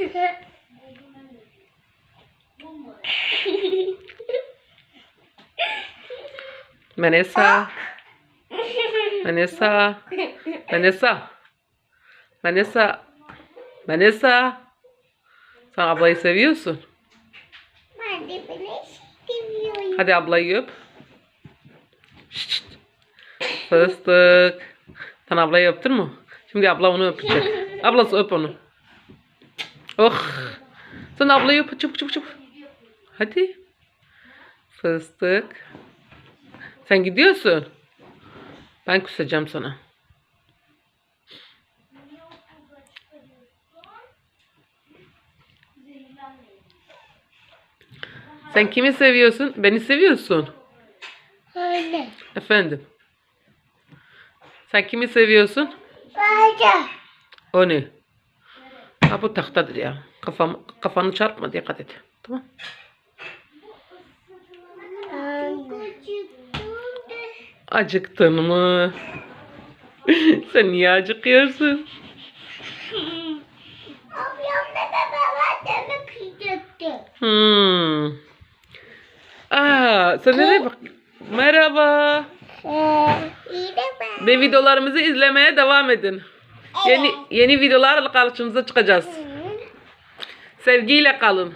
Vanessa. Vanessa. Vanessa. Vanessa. Vanessa. Sen ablayı seviyorsun. Ben de böyle seviyorum. Hadi ablayı öp. Şşt. Fıstık. Sen ablayı öptün mü? Şimdi abla onu öpecek. Ablası öp onu. Oh. Sen ablayı öp. Çabuk çabuk çabuk. Hadi. Fıstık. Sen gidiyorsun. Ben kusacağım sana. Sen kimi seviyorsun? Beni seviyorsun. Öyle. Efendim. Sen kimi seviyorsun? Baba. O ne? Ha bu tahtadır ya. Kafam, kafanı çarpma dikkat et. Tamam. Acıktın mı? Sen niye acıkıyorsun? Hmm. Aa, sen nereye bak? Merhaba. İyi de ben. Ve videolarımızı izlemeye devam edin. Yeni yeni videolarla karşınıza çıkacağız. Sevgiyle kalın.